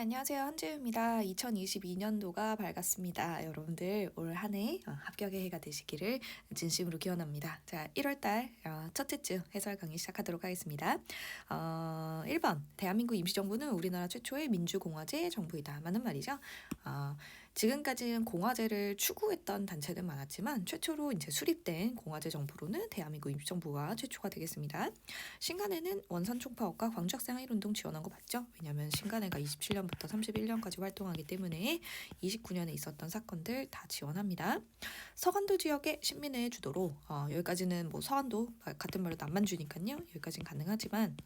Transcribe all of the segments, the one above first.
안녕하세요. 한지우입니다. 2022년도가 밝았습니다. 여러분들 올 한해 어, 합격의 해가 되시기를 진심으로 기원합니다. 자, 1월달 어, 첫째 주 해설 강의 시작하도록 하겠습니다. 어, 1번 대한민국 임시정부는 우리나라 최초의 민주공화제 정부이다. 맞는 말이죠. 어, 지금까지는 공화제를 추구했던 단체는 많았지만 최초로 이제 수립된 공화제 정부로는 대한민국 임시정부가 최초가 되겠습니다. 신간에는 원산 총파업과 광주학생 항일운동 지원한 거 맞죠? 왜냐하면 신간에가 27년부터 31년까지 활동하기 때문에 29년에 있었던 사건들 다 지원합니다. 서간도 지역의 신민의 주도로 어, 여기까지는 뭐 서간도 같은 말로 남만주니까요. 여기까지는 가능하지만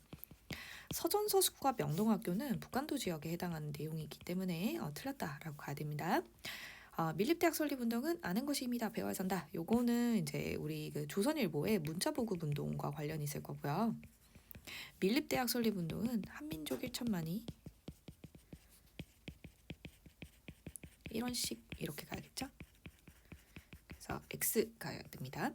서전서숙과 명동학교는 북한도 지역에 해당하는 내용이기 때문에 어, 틀렸다라고 가야 됩니다. 어, 밀립대학 설립운동은 아는 힘이다 배워야 산다. 요거는 이제 우리 그 조선일보의 문자보급 운동과 관련이 있을 거고요. 밀립대학 설립운동은 한민족 1천만이 이런 식 이렇게 가야겠죠? 그래서 X 가야 됩니다.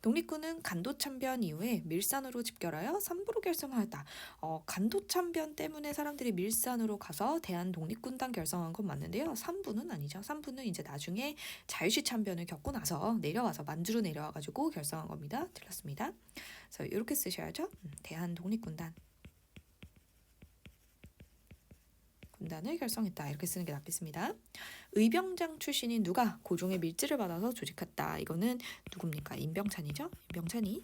독립군은 간도 참변 이후에 밀산으로 집결하여 삼부로 결성하였다. 어, 간도 참변 때문에 사람들이 밀산으로 가서 대한 독립군단 결성한 건 맞는데요. 삼부는 아니죠. 삼부는 이제 나중에 자유시 참변을 겪고 나서 내려와서 만주로 내려와 가지고 결성한 겁니다. 틀렸습니다. 그래서 이렇게 쓰셔야죠. 음, 대한 독립군단 군단을 결성했다. 이렇게 쓰는 게 낫겠습니다. 의병장 출신인 누가 고종의 밀지를 받아서 조직했다. 이거는 누굽니까? 임병찬이죠? 임병찬이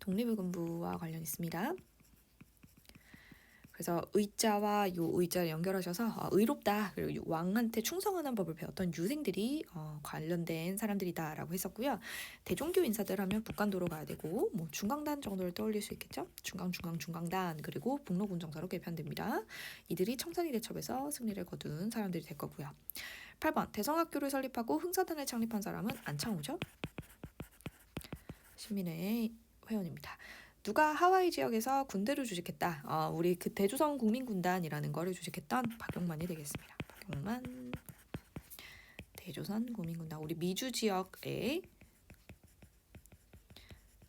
독립의군부와 관련 있습니다. 그래서 의자와 요 의자를 연결하셔서 어, 의롭다 그리고 왕한테 충성하는 법을 배웠던 유생들이 어, 관련된 사람들이다라고 했었고요. 대종교 인사들 하면 북간도로 가야 되고 뭐 중강단 정도를 떠올릴 수 있겠죠. 중강 중강 중강단 그리고 북로군 정사로 개편됩니다. 이들이 청산리 대첩에서 승리를 거둔 사람들이 될 거고요. 8번 대성학교를 설립하고 흥사단을 창립한 사람은 안창호죠. 신민의 회원입니다. 누가 하와이 지역에서 군대를 조직했다. 어, 우리 그 대조선 국민군단이라는 거를 조직했던 박용만이 되겠습니다. 박용만 대조선 국민군단 우리 미주 지역의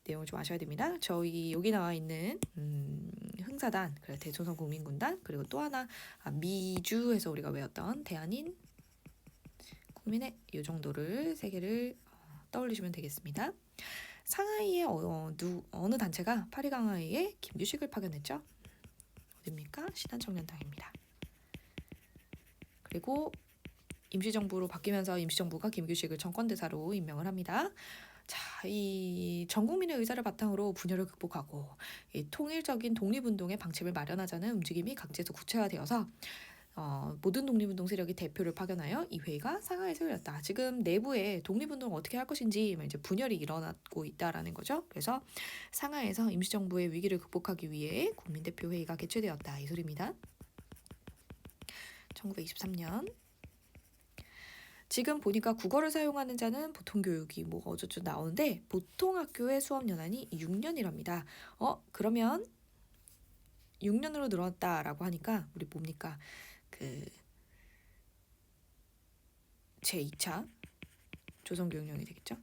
내용을 좀 아셔야 됩니다. 저희 여기 나와 있는 음, 흥사단, 그래 대조선 국민군단 그리고 또 하나 아, 미주에서 우리가 외웠던 대한인 국민의 이 정도를 세 개를 어, 떠올리시면 되겠습니다. 상하이의 어, 누, 어느 단체가 파리 강하이에 김규식을 파견했죠? 어딥니까? 신한청년당입니다. 그리고 임시정부로 바뀌면서 임시정부가 김규식을 정권대사로 임명을 합니다. 자, 이 전 국민의 의사를 바탕으로 분열을 극복하고 이 통일적인 독립운동의 방침을 마련하자는 움직임이 각지에서 구체화되어서 어, 모든 독립운동 세력이 대표를 파견하여 이 회의가 상하이에서 열렸다. 지금 내부에 독립운동 을 어떻게 할 것인지 이제 분열이 일어나고 있다라는 거죠. 그래서 상하이에서 임시정부의 위기를 극복하기 위해 국민대표 회의가 개최되었다. 이 소리입니다. 1923년 지금 보니까 국어를 사용하는 자는 보통 교육이 뭐 어쩌죠 나오는데 보통 학교의 수업 연한이 6년이랍니다. 어 그러면 6년으로 늘었다라고 하니까 우리 뭡니까? 그 제2차 조선교육령이 되겠죠.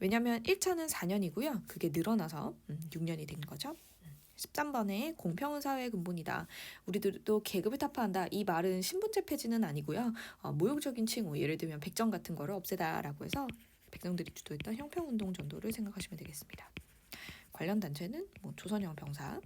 왜냐하면 1차는 4년이고요. 그게 늘어나서 6년이 된 거죠. 13번에 공평한 사회의 근본이다. 우리들도 계급을 타파한다. 이 말은 신분제 폐지는 아니고요. 어, 모욕적인 칭호, 예를 들면 백정 같은 거를 없애다라고 해서 백성들이 주도했던 형평운동 정도를 생각하시면 되겠습니다. 관련 단체는 뭐 조선형 병사,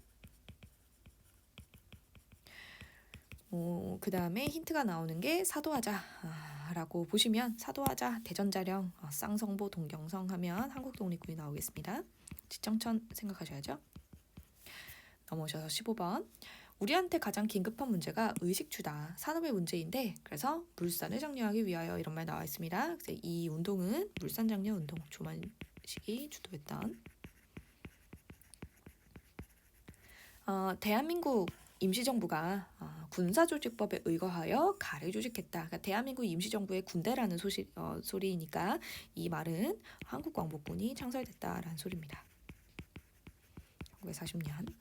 어, 그 다음에 힌트가 나오는 게 사도하자라고 보시면 사도하자 대전자령 어, 쌍성보 동경성 하면 한국 독립군이 나오겠습니다. 지정천 생각하셔야죠. 넘어오셔서 15번 우리한테 가장 긴급한 문제가 의식주다 산업의 문제인데 그래서 물산을 장려하기 위하여 이런 말 나와 있습니다. 이 운동은 물산 장려 운동 조만식이 주도했던 어, 대한민국 임시정부가 어, 군사조직법에 의거하여 가를 조직했다. 그러니까 대한민국 임시정부의 군대라는 소시, 어, 소리니까 이 말은 한국 광복군이 창설됐다라는 소리입니다. 1940년.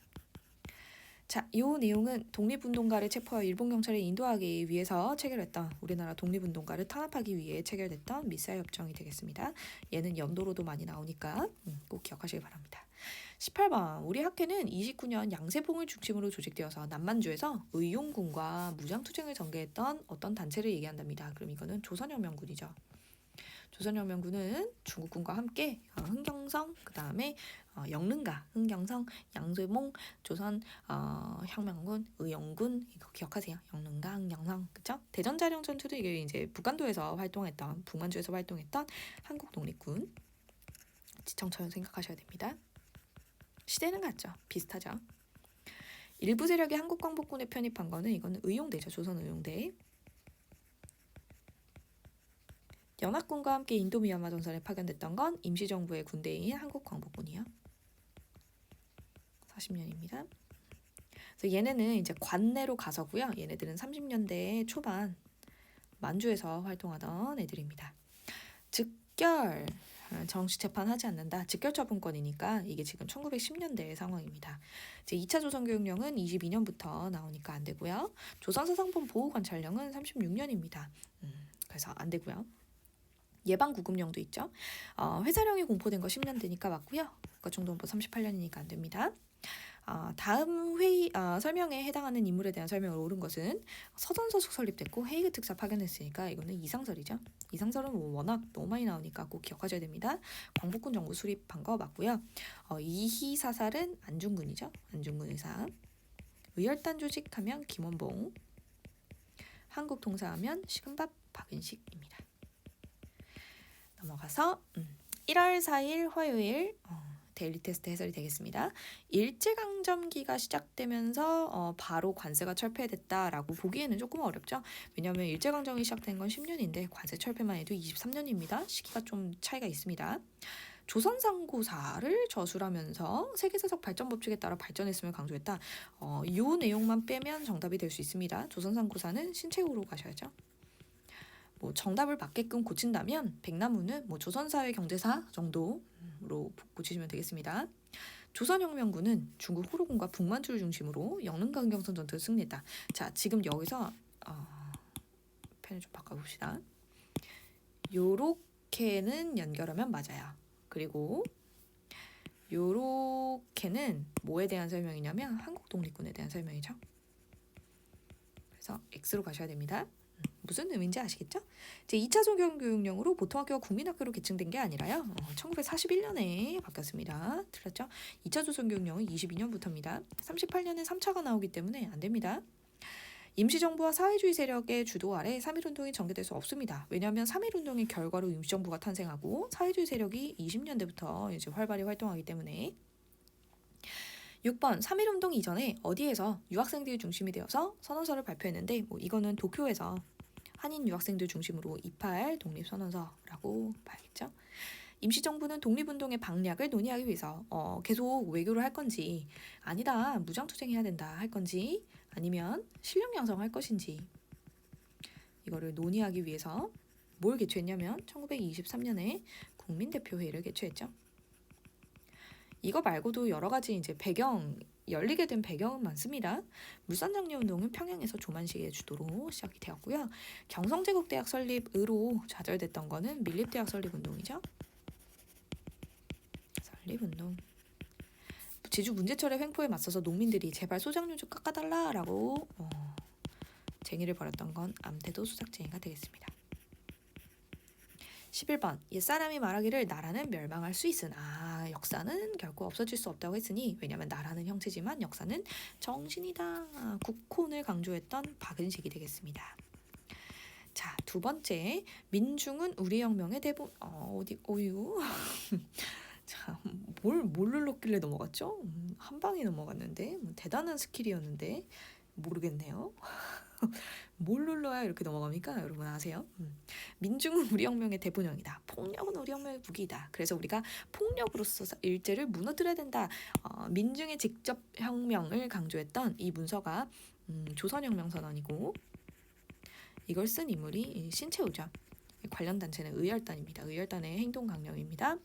자, 이 내용은 독립운동가를 체포하여 일본 경찰에 인도하기 위해서 체결했던 우리나라 독립운동가를 탄압하기 위해 체결됐던 미사일 협정이 되겠습니다. 얘는 연도로도 많이 나오니까 음, 꼭 기억하시기 바랍니다. 18번 우리 학회는 29년 양세봉을 중심으로 조직되어서 남만주에서 의용군과 무장투쟁을 전개했던 어떤 단체를 얘기한답니다. 그럼 이거는 조선혁명군이죠. 조선혁명군은 중국군과 함께 어, 흥경성 그 다음에 어, 영릉가 흥경성 양세봉 조선 어, 혁명군 의용군 이거 기억하세요. 영릉가 흥경성 그쵸? 대전자령 전투도 이게 이제 북한도에서 활동했던 북만주에서 활동했던 한국 독립군 지청처럼 생각하셔야 됩니다. 시대는 같죠. 비슷하죠. 일부 세력이 한국 광복군에 편입한 거는 이거는 의용대죠. 조선 의용대. 연합군과 함께 인도미얀마 전선에 파견됐던 건 임시정부의 군대인 한국 광복군이요. 40년입니다. 그래서 얘네는 이제 관내로 가서고요. 얘네들은 30년대 초반 만주에서 활동하던 애들입니다. 즉결 어, 정식 재판하지 않는다. 직결 처분권이니까 이게 지금 1910년대의 상황입니다. 이제 2차 조선교육령은 22년부터 나오니까 안 되고요. 조선사상본 보호관찰령은 36년입니다. 음, 그래서 안 되고요. 예방구급령도 있죠. 어, 회사령이 공포된 거 10년 되니까 맞고요. 국가총동법 38년이니까 안 됩니다. 어, 다음 회의 어, 설명에 해당하는 인물에 대한 설명을 옳은 것은 서전서숙 설립됐고 헤이그 특사 파견했으니까 이거는 이상설이죠. 이상설은 뭐 워낙 너무 많이 나오니까 꼭 기억하셔야 됩니다. 광복군 정부 수립한 거 맞고요. 어, 이희 사살은 안중근이죠. 안중근 의사. 의열단 조직하면 김원봉. 한국통사하면 식은밥 박은식입니다. 넘어가서 음, 1월 4일 화요일 어, 데일리 테스트 해설이 되겠습니다. 일제강점기가 시작되면서 어, 바로 관세가 철폐됐다라고 보기에는 조금 어렵죠. 왜냐하면 일제강점기 시작된 건 10년인데 관세 철폐만 해도 23년입니다. 시기가 좀 차이가 있습니다. 조선상고사를 저술하면서 세계사적 발전 법칙에 따라 발전했음을 강조했다. 어, 이 내용만 빼면 정답이 될 수 있습니다. 조선상고사는 신체우로 가셔야죠. 뭐 정답을 맞게끔 고친다면 백나무는 뭐 조선사회 경제사 정도로 고치시면 되겠습니다. 조선혁명군은 중국 호로군과 북만주를 중심으로 영릉강경선 전투를 승리했다. 자, 지금 여기서 어, 펜을 좀 바꿔봅시다. 요렇게는 연결하면 맞아요. 그리고 요렇게는 뭐에 대한 설명이냐면 한국 독립군에 대한 설명이죠. 그래서 X로 가셔야 됩니다. 무슨 의미인지 아시겠죠? 이제 2차 조경교육령으로 보통학교가 국민학교로 개칭된 게 아니라요. 어, 1941년에 바뀌었습니다. 틀렸죠? 2차 조선교육령은 22년부터입니다. 38년에 3차가 나오기 때문에 안 됩니다. 임시정부와 사회주의 세력의 주도 아래 3.1운동이 전개될 수 없습니다. 왜냐하면 3.1운동의 결과로 임시정부가 탄생하고 사회주의 세력이 20년대부터 이제 활발히 활동하기 때문에 6번 3.1운동 이전에 어디에서 유학생들이 중심이 되어서 선언서를 발표했는데 뭐 이거는 도쿄에서 한인 유학생들 중심으로 28 독립선언서라고 봐야겠죠. 임시정부는 독립운동의 방략을 논의하기 위해서 어, 계속 외교를 할 건지 아니다 무장투쟁해야 된다 할 건지 아니면 실력 양성할 것인지 이거를 논의하기 위해서 뭘 개최했냐면 1923년에 국민대표회의를 개최했죠. 이거 말고도 여러 가지 이제 배경 열리게 된 배경은 많습니다. 물산장려운동은 평양에서 조만식의 주도로 시작이 되었고요. 경성제국대학 설립으로 좌절됐던 거는 밀립대학 설립운동이죠. 설립운동. 제주 문제철의 횡포에 맞서서 농민들이 제발 소장료 좀 깎아달라라고 어, 쟁의를 벌였던 건 암태도 수작쟁이가 되겠습니다. 11번 옛사람이 말하기를 나라는 멸망할 수 있으나 역사는 결코 없어질 수 없다고 했으니 왜냐하면 나라는 형체지만 역사는 정신이다 국혼을 강조했던 박은식이 되겠습니다. 자, 두 번째 민중은 우리 혁명의 대본 어, 어디 어유 자, 뭘, 뭘 눌렀길래 넘어갔죠? 음, 한 방에 넘어갔는데 뭐 대단한 스킬이었는데 모르겠네요. 뭘 눌러야 이렇게 넘어갑니까? 여러분 아세요? 음. 민중은 우리 혁명의 대본령이다. 폭력은 우리 혁명의 무기이다. 그래서 우리가 폭력으로서 일제를 무너뜨려야 된다. 어, 민중의 직접 혁명을 강조했던 이 문서가 음, 조선혁명선언이고 이걸 쓴 인물이 신채우죠. 관련 단체는 의열단입니다. 의열단의 행동 강령입니다.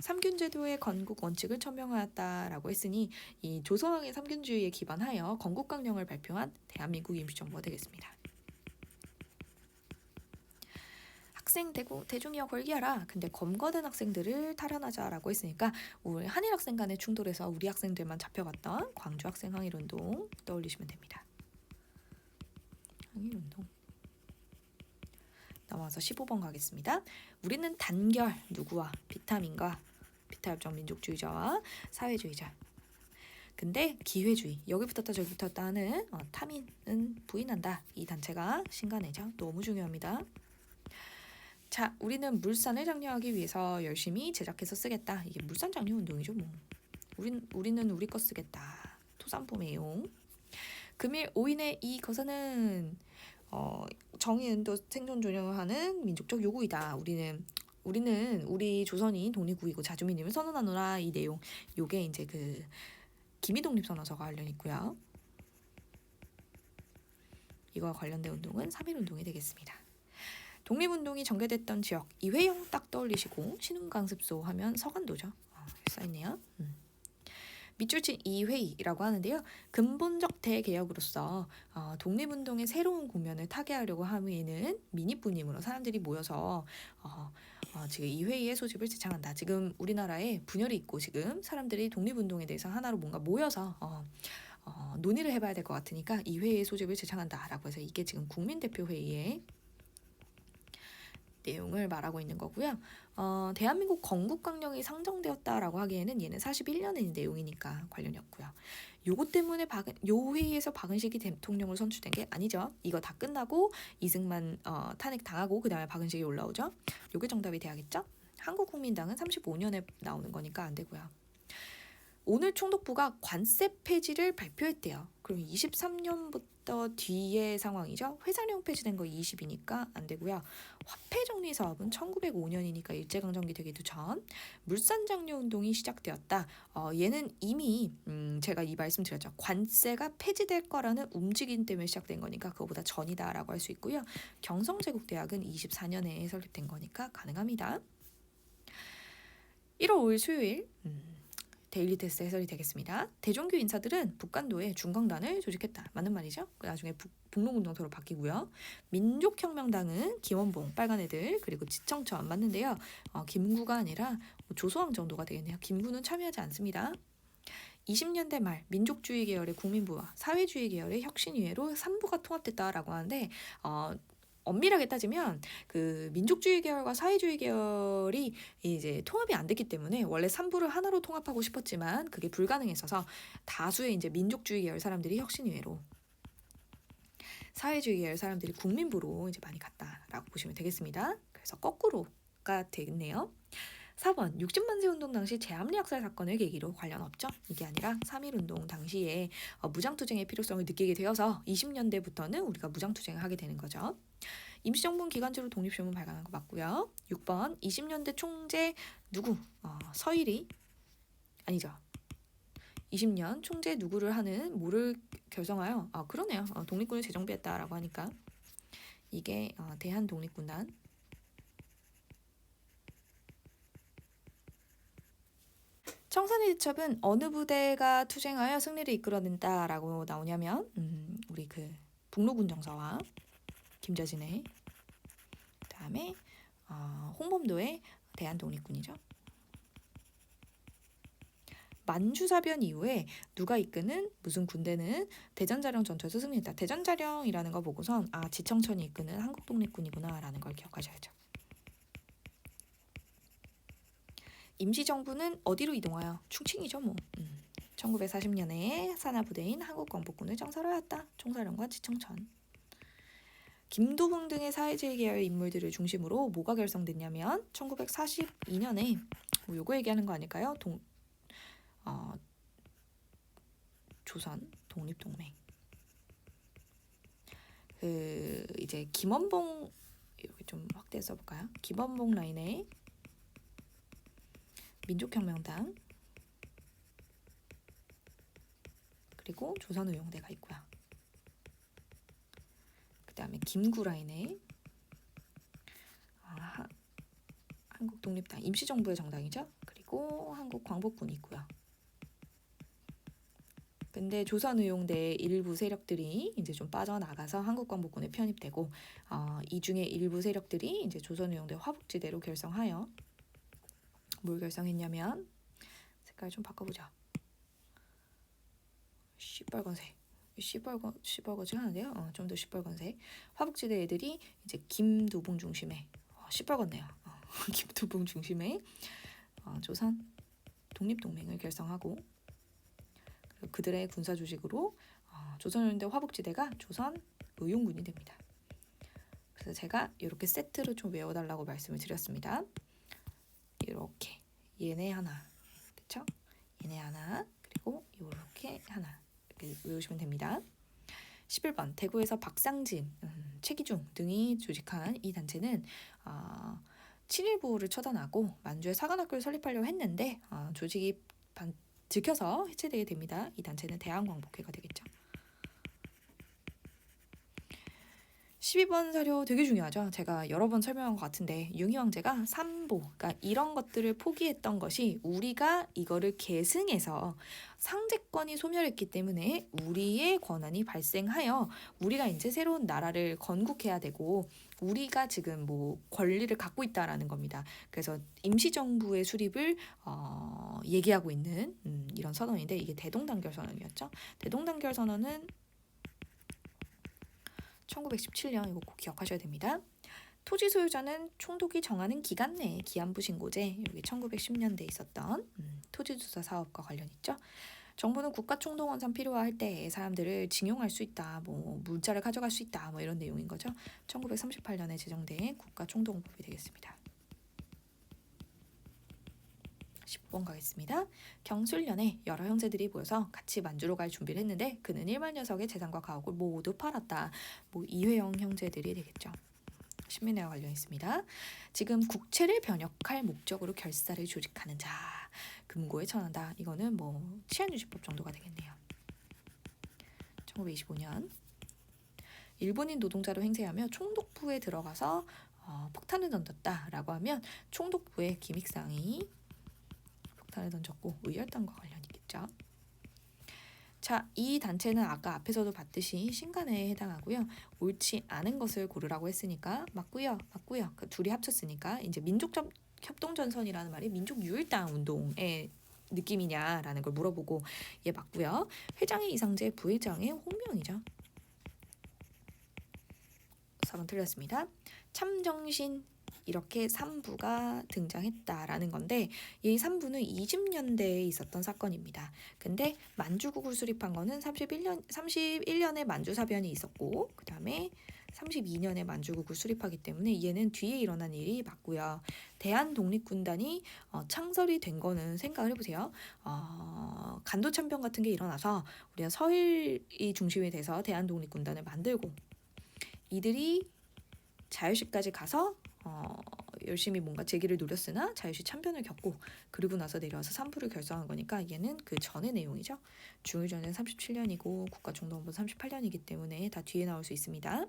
삼균 제도의 건국 원칙을 천명하였다라고 했으니 이 조선왕의 삼균주의에 기반하여 건국 강령을 발표한 대한민국 임시정부가 되겠습니다. 학생 대구 대중이어 걸기하라. 근데 검거된 학생들을 탈환하자라고 했으니까 우리 한일 학생 간의 충돌에서 우리 학생들만 잡혀갔던 광주 학생 항일 운동 떠올리시면 됩니다. 항일 운동. 넘어와서 15번 가겠습니다. 우리는 단결 누구와 비타민과 비타협정 민족주의자와 사회주의자. 근데 기회주의 여기 붙었다 저기 붙었다 하는 어, 타민은 부인한다. 이 단체가 신간회죠. 너무 중요합니다. 자, 우리는 물산을 장려하기 위해서 열심히 제작해서 쓰겠다. 이게 물산 장려 운동이죠, 뭐. 우린 우리는 우리 거 쓰겠다. 토산포 매용. 금일 5인의 이 거사는 어, 정의은도 생존 존영하는 민족적 요구이다. 우리는 우리는 우리 조선이 독립국이고 자주민임을 선언하노라 이 내용. 요게 이제 그 기미독립선언서가 관련 있고요. 이와 관련된 운동은 3.1 운동이 되겠습니다. 독립운동이 전개됐던 지역 이회영 딱 떠올리시고 신흥강습소 하면 서간도죠. 어, 써있네요. 음. 밑줄친 이회의라고 하는데요. 근본적 대개혁으로서 어, 독립운동의 새로운 국면을 타개하려고 함에는 미니뿐임으로 사람들이 모여서 어, 어, 지금 이 회의의 소집을 제창한다. 지금 우리나라에 분열이 있고 지금 사람들이 독립운동에 대해서 하나로 뭔가 모여서 어, 어, 논의를 해봐야 될 것 같으니까 이 회의의 소집을 제창한다라고 해서 이게 지금 국민대표회의의 내용을 말하고 있는 거고요. 어, 대한민국 건국강령이 상정되었다라고 하기에는 얘는 41년의 내용이니까 관련이 없고요. 요것 때문에 박은, 요 회의에서 박은식이 대통령을 선출된 게 아니죠. 이거 다 끝나고 이승만 어, 탄핵 당하고 그 다음에 박은식이 올라오죠. 요게 정답이 돼야겠죠. 한국국민당은 35년에 나오는 거니까 안 되고요. 오늘 총독부가 관세 폐지를 발표했대요. 그럼 23년부터 뒤의 상황이죠. 회사령 폐지된 거 20이니까 안 되고요. 화폐 정리 사업은 1905년이니까 일제강점기 되기도 전 물산 장려 운동이 시작되었다. 어, 얘는 이미 음, 제가 이 말씀 드렸죠. 관세가 폐지될 거라는 움직임 때문에 시작된 거니까 그거보다 전이다라고 할 수 있고요. 경성제국대학은 24년에 설립된 거니까 가능합니다. 1월 5일 수요일 음, 데일리 테스트 해설이 되겠습니다. 대종교 인사들은 북간도에 중강단을 조직했다. 맞는 말이죠. 그 나중에 북, 북록운동서로 바뀌고요. 민족혁명당은 김원봉, 빨간 애들, 그리고 지청천 맞는데요. 어, 김구가 아니라 뭐 조소왕 정도가 되겠네요. 김구는 참여하지 않습니다. 20년대 말 민족주의 계열의 국민부와 사회주의 계열의 혁신위회로 3부가 통합됐다라고 하는데 어, 엄밀하게 따지면 그 민족주의 계열과 사회주의 계열이 이제 통합이 안 됐기 때문에 원래 3부를 하나로 통합하고 싶었지만 그게 불가능했어서 다수의 이제 민족주의 계열 사람들이 혁신위회로 사회주의 계열 사람들이 국민부로 이제 많이 갔다라고 보시면 되겠습니다. 그래서 거꾸로가 되겠네요. 4번 60만세 운동 당시 제암리 학살 사건을 계기로 관련 없죠. 이게 아니라 3.1 운동 당시에 어, 무장투쟁의 필요성을 느끼게 되어서 20년대부터는 우리가 무장투쟁을 하게 되는 거죠. 임시정부는 기간제로 독립신문 발간한 거 맞고요. 6번 20년대 총재 누구? 어, 서일이 아니죠. 20년 총재 누구를 하는 뭐를 결성하여 아 그러네요. 어, 독립군을 재정비했다라고 하니까 이게 어, 대한 독립군단 청산리 대첩은 어느 부대가 투쟁하여 승리를 이끌어낸다라고 나오냐면 음, 우리 그 북로군 정사와 김저진의 그다음에 어, 홍범도의 대한독립군이죠. 만주사변 이후에 누가 이끄는 무슨 군대는 대전자령 전투에서 승리했다. 대전자령이라는 거 보고선 아 지청천이 이끄는 한국독립군이구나라는 걸 기억하셔야죠. 임시정부는 어디로 이동하여? 충칭이죠 뭐. 음. 1940년에 산하부대인 한국광복군을 정사로했다. 총사령관 지청천. 김도흥 등의 사회주의 계열 인물들을 중심으로 뭐가 결성됐냐면 1942년에 뭐 요거 얘기하는 거 아닐까요? 동, 어, 조선 독립동맹. 그 이제 김원봉 여기 좀 확대해서 볼까요? 김원봉 라인에 민족혁명당 그리고 조선의용대가 있고요. 그 다음에 김구 라인에 아, 한국 독립당 임시정부의 정당이죠. 그리고 한국 광복군이 있고요. 근데 조선의용대의 일부 세력들이 이제 좀 빠져나가서 한국광복군에 편입되고 어, 이 중에 일부 세력들이 이제 조선의용대 화북지대로 결성하여 뭘 결성했냐면 색깔 좀 바꿔보자. 시뻘건색. 시뻘건 시뻘거지 하는데요. 어, 좀 더 시뻘건색. 화북지대 애들이 이제 김도봉 중심의 어, 시뻘건네요. 어, 김도봉 중심의 어, 조선 독립동맹을 결성하고 그들의 군사 조직으로 어, 조선연대 화북지대가 조선 의용군이 됩니다. 그래서 제가 이렇게 세트로 좀 외워달라고 말씀을 드렸습니다. 이렇게 얘네 하나, 그렇죠? 얘네 하나 그리고 이렇게 하나 이렇게 외우시면 됩니다. 11번 대구에서 박상진, 음, 최기중 등이 조직한 이 단체는 어, 친일부를 처단하고 만주에 사관학교를 설립하려고 했는데 어, 조직이 반, 들켜서 해체되게 됩니다. 이 단체는 대한광복회가 되겠죠. 12번 사료 되게 중요하죠. 제가 여러 번 설명한 것 같은데 융희 왕제가 삼보, 그러니까 이런 것들을 포기했던 것이 우리가 이거를 계승해서 상제권이 소멸했기 때문에 우리의 권한이 발생하여 우리가 이제 새로운 나라를 건국해야 되고 우리가 지금 뭐 권리를 갖고 있다라는 겁니다. 그래서 임시정부의 수립을 어, 얘기하고 있는 음, 이런 선언인데 이게 대동단결 선언이었죠. 대동단결 선언은 1917년 이거 꼭 기억하셔야 됩니다. 토지 소유자는 총독이 정하는 기간 내에 기한부 신고제 여기 1910년대 있었던 음, 토지 조사 사업과 관련 있죠. 정부는 국가 총동원상 필요할 때 사람들을 징용할 수 있다, 뭐 물자를 가져갈 수 있다, 뭐 이런 내용인 거죠. 1938년에 제정된 국가 총동원법이 되겠습니다. 10번 가겠습니다. 경술련에 여러 형제들이 모여서 같이 만주로 갈 준비를 했는데 그는 1만 녀석의 재산과 가옥을 모두 팔았다. 뭐 이회영 형제들이 되겠죠. 신민회와 관련 있습니다. 지금 국채를 변역할 목적으로 결사를 조직하는 자 금고에 처한다. 이거는 뭐 치안유지법 정도가 되겠네요. 1925년 일본인 노동자로 행세하며 총독부에 들어가서 어, 폭탄을 던졌다라고 하면 총독부의 기믹상이 폭탄을 던졌고 의열단과 관련이겠죠. 자, 이 단체는 아까 앞에서도 봤듯이 신간에 해당하고요. 옳지 않은 것을 고르라고 했으니까 맞고요, 맞고요. 그 둘이 합쳤으니까 이제 민족적 협동전선이라는 말이 민족 유일당 운동의 느낌이냐라는 걸 물어보고 얘 맞고요. 회장의 이상재, 부회장의 홍명이죠. 4번 틀렸습니다. 참정신 이렇게 3부가 등장했다라는 건데 이 3부는 20년대에 있었던 사건입니다. 근데 만주국을 수립한 거는 31년 31년에 만주사변이 있었고 그다음에 32년에 만주국을 수립하기 때문에 얘는 뒤에 일어난 일이 맞고요. 대한 독립군단이 어, 창설이 된 거는 생각을 해보세요. 어, 간도 참변 같은 게 일어나서 우리가 서일이 중심이 돼서 대한 독립군단을 만들고 이들이 자유시까지 가서 어, 열심히 뭔가 재기를 노렸으나 자유시 참변을 겪고 그리고 나서 내려와서 산부를 결성한 거니까 얘는 그 전의 내용이죠. 중일전은 37년이고 국가총동원 38년이기 때문에 다 뒤에 나올 수 있습니다.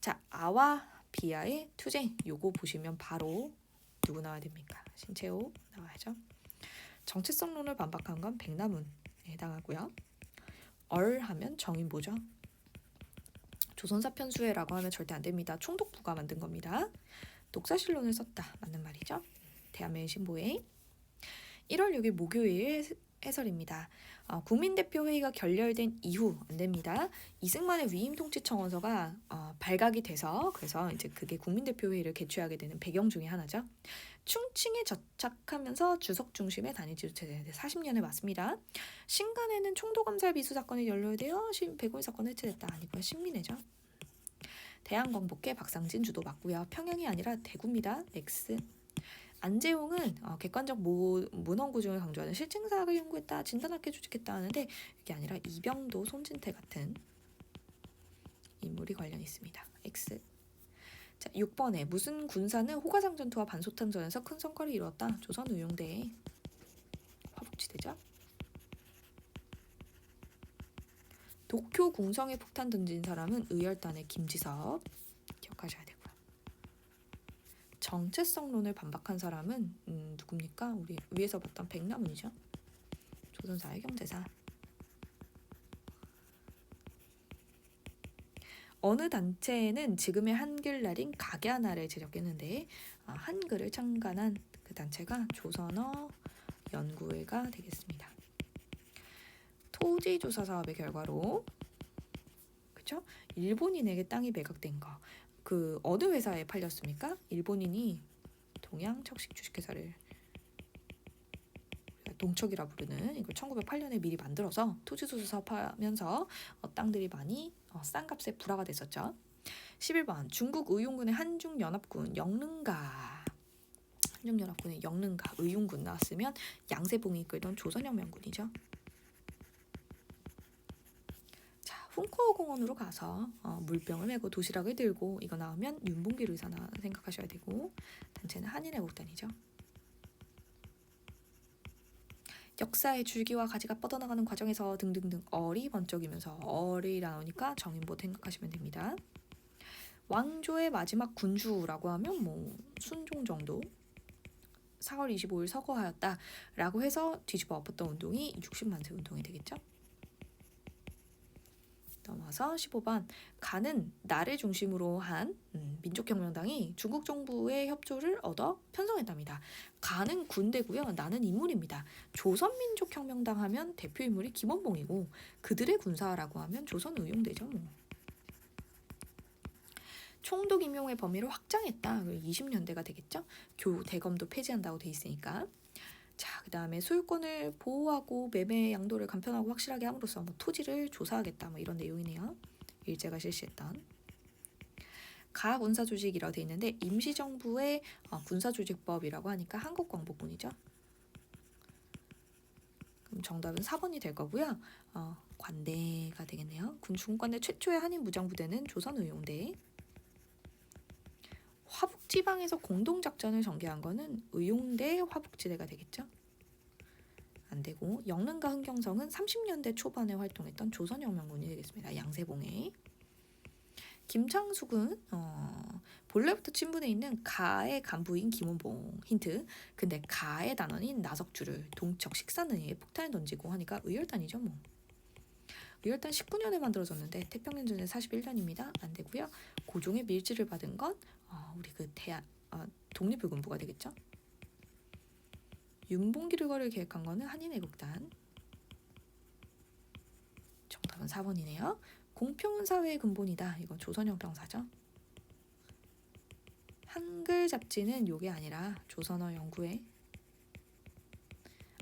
자, 아와 비아의 투쟁 요거 보시면 바로 누구 나와야 됩니까? 신채호 나와야죠. 정체성론을 반박한 건 백남훈에 해당하고요. 얼 하면 정인보죠. 조선사편수회라고 하면 절대 안 됩니다. 총독부가 만든 겁니다. 독사실론을 썼다. 맞는 말이죠. 대한민국 신보회 1월 6일 목요일 해설입니다. 어, 국민대표회의가 결렬된 이후 안 됩니다. 이승만의 위임 통치 청원서가 어, 발각이 돼서 그래서 이제 그게 국민대표회의를 개최하게 되는 배경 중에 하나죠. 충칭에 저착하면서 주석 중심의 단일 지도체제 40년을 맞습니다. 신간에는 총도검살 비수 사건이 연루되어 백오일 사건 해체됐다. 아니고요. 신민회죠. 대한광복회 박상진 주도 맞고요. 평양이 아니라 대구입니다. X. 안재홍은 어, 객관적 모, 문헌 구조를 강조하는 실증사학을 연구했다, 진단학회 조직했다 하는데 이게 아니라 이병도, 손진태 같은 인물이 관련 있습니다. X. 자, 6번에 무슨 군사는 호가상 전투와 반소탄 전에서 큰 성과를 이루었다. 조선 의용대의 화북지대죠. 도쿄 궁성에 폭탄 던진 사람은 의열단의 김지섭 기억하셔야 되고요. 정체성론을 반박한 사람은 음, 누굽니까? 우리 위에서 봤던 백남은이죠. 조선사회 경제사. 어느 단체는 지금의 한글날인 각야날을 제적했는데 아, 한글을 창간한 그 단체가 조선어 연구회가 되겠습니다. 토지 조사 사업의 결과로 그쵸? 일본인에게 땅이 매각된 거. 그 어느 회사에 팔렸습니까? 일본인이 동양 척식 주식회사를 동척이라 부르는 이걸 1908년에 미리 만들어서 토지 조사 사업하면서 어, 땅들이 많이 어, 싼 값에 불화가 됐었죠. 11번 중국 의용군의 한중연합군 영릉가 한중연합군의 영릉가 의용군 나왔으면 양세봉이 이끌던 조선혁명군이죠. 자, 훈커 공원으로 가서 어, 물병을 메고 도시락을 들고 이거 나오면 윤봉길 의사나 생각하셔야 되고 단체는 한인애국단이죠. 역사의 줄기와 가지가 뻗어나가는 과정에서 등등등 어리 번쩍이면서 어리 나오니까 정인보 생각하시면 됩니다. 왕조의 마지막 군주라고 하면 뭐 순종 정도 4월 25일 서거하였다라고 해서 뒤집어 엎었던 운동이 60만세 운동이 되겠죠. 넘어서 15번 가는 나를 중심으로 한 음, 민족혁명당이 중국 정부의 협조를 얻어 편성했답니다. 가는 군대고요. 나는 인물입니다. 조선민족혁명당 하면 대표 인물이 김원봉이고 그들의 군사라고 하면 조선 의용대죠. 뭐. 총독 임용의 범위를 확장했다. 20년대가 되겠죠. 교 대검도 폐지한다고 돼 있으니까. 자, 그 다음에 소유권을 보호하고 매매 양도를 간편하고 확실하게 함으로써 뭐 토지를 조사하겠다 뭐 이런 내용이네요. 일제가 실시했던 가 군사 조직이라고 돼 있는데 임시정부의 어, 군사조직법이라고 하니까 한국광복군이죠. 그럼 정답은 4번이 될 거고요. 어, 관대가 되겠네요. 군 중관대 최초의 한인 무장부대는 조선의용대. 화북 지방에서 공동 작전을 전개한 거는 의용대 화북지대가 되겠죠. 안 되고 영릉과 흥경성은 30년대 초반에 활동했던 조선혁명군이 되겠습니다. 양세봉의 김창숙은 어, 본래부터 친분에 있는 가의 간부인 김원봉 힌트. 근데 가의 단원인 나석주를 동척 식사능에 폭탄을 던지고 하니까 의열단이죠 뭐. 의열단 19년에 만들어졌는데 태평양전에 41년입니다. 안 되고요. 고종의 밀지를 받은 건 어, 우리 그 대한 어, 독립의군부가 되겠죠. 윤봉기르거를 계획한 거는 한인애국단. 정답은 4번이네요. 공평한 사회의 근본이다. 이거 조선혁명사죠. 한글 잡지는 요게 아니라 조선어 연구회.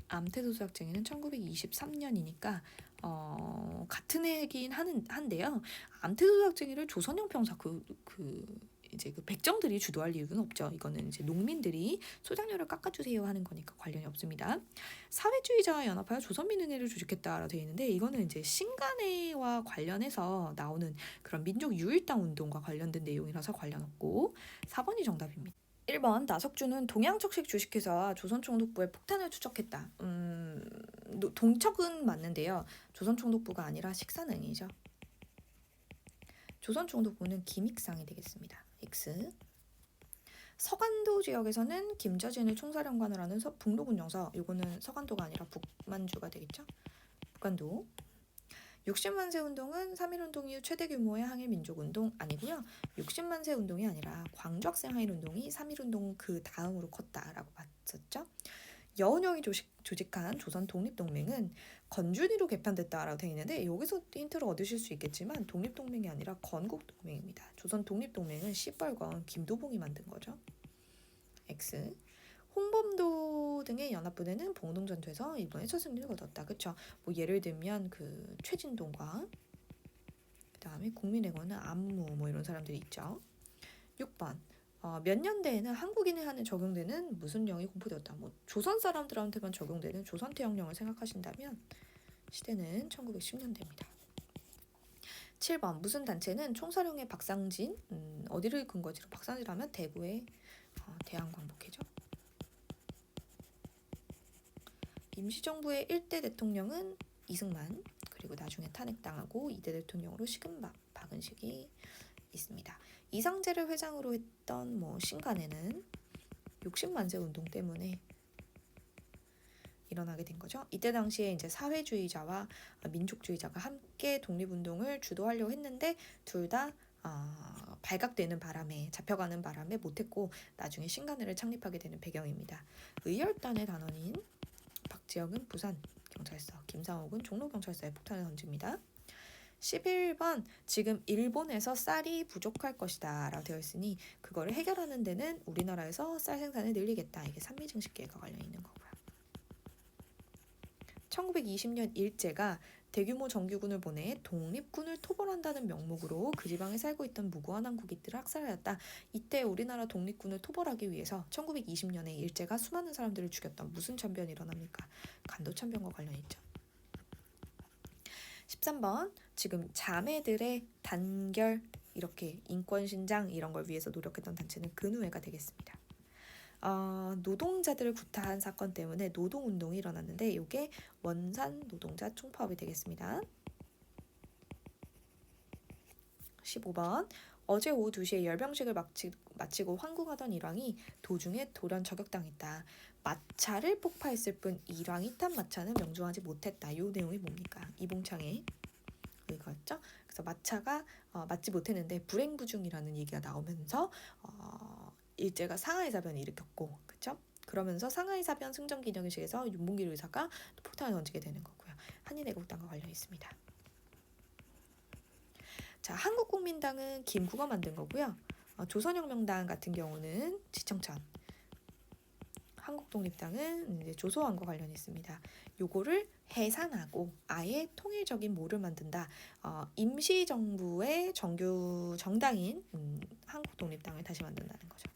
암태도서학쟁이는 1923년이니까 어, 같은 해긴 하는 한데요. 암태도서학쟁이를 조선형 평사 그, 그 이제 그 백정들이 주도할 이유는 없죠. 이거는 이제 농민들이 소장료를 깎아주세요 하는 거니까 관련이 없습니다. 사회주의자와 연합하여 조선민은혜를 조직했다라고 되어 있는데 이거는 이제 신간회와 관련해서 나오는 그런 민족 유일당 운동과 관련된 내용이라서 관련 없고 4번이 정답입니다. 1번 나석주는 동양척식 주식회사와 조선총독부에 폭탄을 추적했다. 음, 동척은 맞는데요. 조선총독부가 아니라 식사능이죠. 조선총독부는 김익상이 되겠습니다. X. 서간도 지역에서는 김저진을 총사령관을 하는 서, 북로군 영사 이거는 서간도가 아니라 북만주가 되겠죠. 북간도 60만 세 운동은 3.1 운동 이후 최대 규모의 항일 민족 운동 아니고요. 60만 세 운동이 아니라 광주 학생 항일 운동이 3.1 운동 그 다음으로 컸다라고 봤었죠. 여운형이 조직, 조직한 조선 독립동맹은 건준이로 개편됐다라고 되어 있는데 여기서 힌트를 얻으실 수 있겠지만 독립동맹이 아니라 건국동맹입니다. 조선 독립동맹은 시뻘건 김도봉이 만든 거죠. X 홍범도 등의 연합부대는 봉동전투에서 이번에 첫 승리를 거뒀다. 그쵸? 뭐 예를 들면 그 최진동과 그 다음에 국민의원은 안무 뭐 이런 사람들이 있죠. 6번 어, 몇 년대에는 한국인에 한해 적용되는 무슨 령이 공포되었다. 뭐 조선 사람들한테만 적용되는 조선태형령을 생각하신다면 시대는 1910년대입니다. 7번 무슨 단체는 총사령의 박상진 음, 어디를 근거지로 박상진하면 대구의 어, 대한광복회죠. 임시정부의 1대 대통령은 이승만 그리고 나중에 탄핵당하고 2대 대통령으로 시금박 박은식이 있습니다. 이상재를 회장으로 했던 뭐 신간에는 60만세 운동 때문에 일어나게 된 거죠. 이때 당시에 이제 사회주의자와 민족주의자가 함께 독립운동을 주도하려고 했는데 둘다 어, 발각되는 바람에 잡혀가는 바람에 못했고 나중에 신간을 창립하게 되는 배경입니다. 의열단의 단원인 박지혁은 부산 경찰서, 김상옥은 종로 경찰서에 폭탄을 던집니다. 11번 지금 일본에서 쌀이 부족할 것이다 라고 되어 있으니 그거를 해결하는 데는 우리나라에서 쌀 생산을 늘리겠다 이게 산미증식 계획과 관련이 있는 거고요. 1920년 일제가 대규모 정규군을 보내 독립군을 토벌한다는 명목으로 그 지방에 살고 있던 무고한 한국인들을 학살하였다. 이때 우리나라 독립군을 토벌하기 위해서 1920년에 일제가 수많은 사람들을 죽였던 무슨 참변이 일어납니까? 간도 참변과 관련이 있죠. 13번 지금 자매들의 단결 이렇게 인권 신장 이런 걸 위해서 노력했던 단체는 근우회가 되겠습니다. 어, 노동자들을 구타한 사건 때문에 노동 운동이 일어났는데 이게 원산 노동자 총파업이 되겠습니다. 15번 어제 오후 2시에 열병식을 마치, 마치고 환궁하던 일왕이 도중에 돌연 저격당했다. 마차를 폭파했을 뿐 일왕이 탄 마차는 명중하지 못했다. 이 내용이 뭡니까? 이봉창의 이 거였죠. 그래서 마차가 어, 맞지 못했는데 불행부중이라는 얘기가 나오면서 어, 일제가 상하이 사변을 일으켰고, 그렇죠? 그러면서 상하이 사변 승전 기념식에서 윤봉길 의사가 폭탄을 던지게 되는 거고요. 한인애국당과 관련이 있습니다. 자, 한국국민당은 김구가 만든 거고요. 어, 조선혁명당 같은 경우는 지청천. 한국 독립당은 이제 조소왕과 관련이 있습니다. 요거를 해산하고 아예 통일적인 모를 만든다. 어, 임시정부의 정규 정당인 음, 한국 독립당을 다시 만든다는 거죠.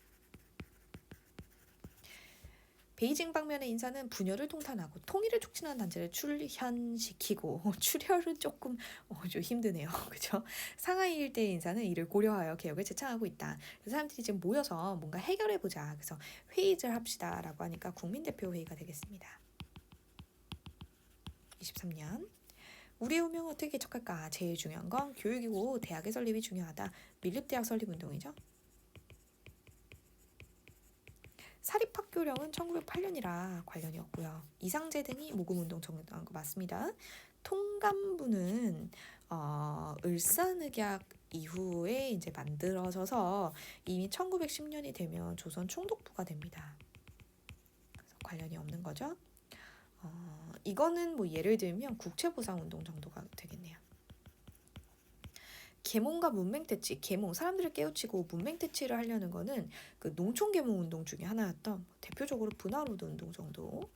베이징 방면의 인사는 분열을 통탄하고 통일을 촉진하는 단체를 출현시키고 출혈은 조금 어, 좀 힘드네요. 그죠? 상하이 일대 인사는 이를 고려하여 개혁을 제창하고 있다. 사람들이 지금 모여서 뭔가 해결해 보자. 그래서 회의를 합시다 라고 하니까 국민대표 회의가 되겠습니다. 23년 우리의 운명을 어떻게 개척할까? 제일 중요한 건 교육이고 대학의 설립이 중요하다. 밀립대학 설립 운동이죠. 사립학교령은 1908년이라 관련이 없고요. 이상제 등이 모금운동 정당한 거 맞습니다. 통감부는 어, 을사늑약 이후에 이제 만들어져서 이미 1910년이 되면 조선 총독부가 됩니다. 그래서 관련이 없는 거죠. 어, 이거는 뭐 예를 들면 국채보상운동 정도가 되겠네요. 계몽과 문맹퇴치, 계몽 사람들을 깨우치고 문맹퇴치를 하려는 거는 그 농촌 계몽 운동 중에 하나였던 뭐 대표적으로 분화로드 운동 정도.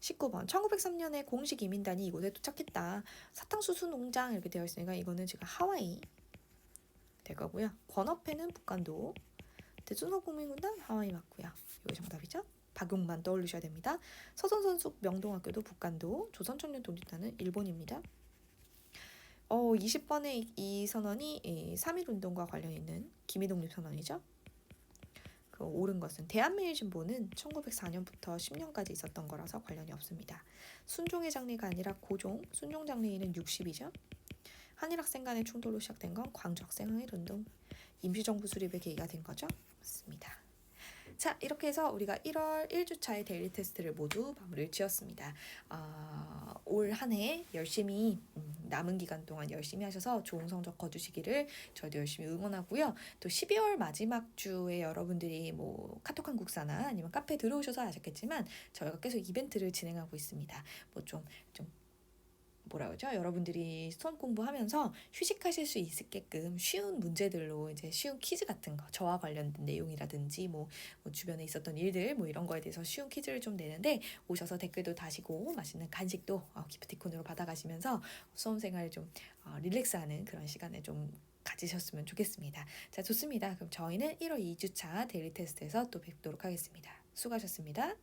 19번 1903년에 공식 이민단이 이곳에 도착했다. 사탕수수 농장 이렇게 되어 있으니까 이거는 지금 하와이 될 거고요. 권업회는 북한도, 대순호국민군단 하와이 맞고요. 이거 정답이죠. 박용만 떠올리셔야 됩니다. 서선선숙 명동학교도 북한도, 조선청년 독립단은 일본입니다. 어, 20번의 이 선언이 이 3.1운동과 관련 있는 기미독립 선언이죠. 그 옳은 것은 대한매일진보는 1904년부터 10년까지 있었던 거라서 관련이 없습니다. 순종의 장례가 아니라 고종, 순종 장례일은 60이죠. 한일 학생 간의 충돌로 시작된 건 광주 학생 항일 운동, 임시정부 수립의 계기가 된 거죠. 맞습니다. 자 이렇게 해서 우리가 1월 1주차의 데일리 테스트를 모두 마무리를 지었습니다. 어, 올 한 해 열심히 음, 남은 기간 동안 열심히 하셔서 좋은 성적 거두시기를 저도 열심히 응원하고요. 또 12월 마지막 주에 여러분들이 뭐 카톡 한국사나 아니면 카페 들어오셔서 아셨겠지만 저희가 계속 이벤트를 진행하고 있습니다. 뭐 좀 좀 뭐라 그러죠? 여러분들이 수험 공부하면서 휴식하실 수 있게끔 쉬운 문제들로 이제 쉬운 퀴즈 같은 거, 저와 관련된 내용이라든지 뭐, 뭐 주변에 있었던 일들 뭐 이런 거에 대해서 쉬운 퀴즈를 좀 내는데 오셔서 댓글도 다시고 맛있는 간식도 어, 기프티콘으로 받아가시면서 수험 생활을 좀 어, 릴렉스하는 그런 시간을 좀 가지셨으면 좋겠습니다. 자, 좋습니다. 그럼 저희는 1월 2주차 데일리 테스트에서 또 뵙도록 하겠습니다. 수고하셨습니다.